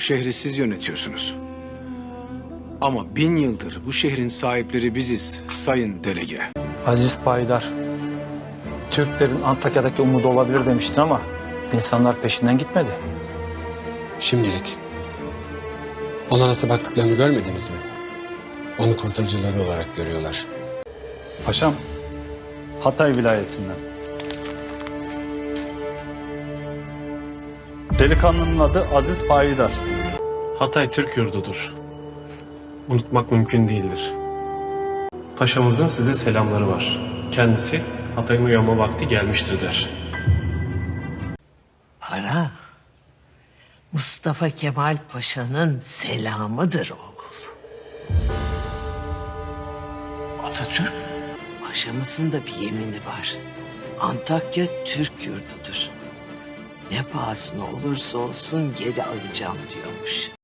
şehri siz yönetiyorsunuz. Ama bin yıldır bu şehrin sahipleri biziz sayın delege. Aziz Paydar, Türklerin Antakya'daki umudu olabilir demiştin ama insanlar peşinden gitmedi. Şimdilik. Ona nasıl baktıklarını görmediniz mi? Onu kurtarıcıları olarak görüyorlar. Paşam, Hatay vilayetinden. Delikanlının adı Aziz Payidar. Hatay Türk yurdudur. Unutmak mümkün değildir. Paşamızın size selamları var. Kendisi Hatay'ın uyanma vakti gelmiştir der. Para Mustafa Kemal Paşa'nın selamıdır oğul. Atatürk paşamızın da bir yemini var. Antakya Türk yurdudur. Ne pahasına olursa olsun geri alacağım diyormuş.